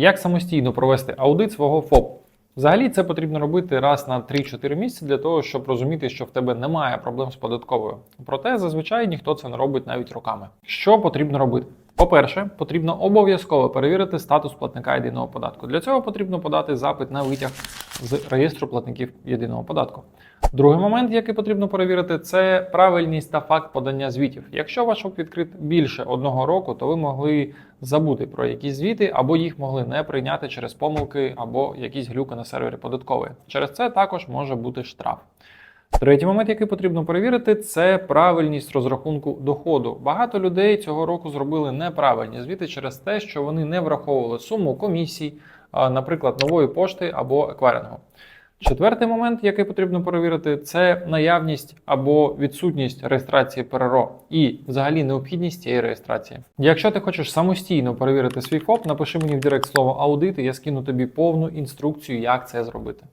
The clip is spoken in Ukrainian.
Як самостійно провести аудит свого ФОП? Взагалі це потрібно робити раз на 3-4 місяці для того, щоб розуміти, що в тебе немає проблем з податковою. Проте зазвичай ніхто це не робить навіть роками. Що потрібно робити? По-перше, потрібно обов'язково перевірити статус платника єдиного податку. Для цього потрібно подати запит на витяг з реєстру платників єдиного податку. Другий момент, який потрібно перевірити, це правильність та факт подання звітів. Якщо ваш ФОП відкрит більше одного року, то ви могли забути про якісь звіти, або їх могли не прийняти через помилки або якісь глюки на сервері податкової. Через це також може бути штраф. Третій момент, який потрібно перевірити, це правильність розрахунку доходу. Багато людей цього року зробили неправильні звіти через те, що вони не враховували суму комісій, наприклад, нової пошти або акварінгу. Четвертий момент, який потрібно перевірити, це наявність або відсутність реєстрації ПРРО і взагалі необхідність цієї реєстрації. Якщо ти хочеш самостійно перевірити свій ФОП, напиши мені в директ слово аудит, і я скину тобі повну інструкцію, як це зробити.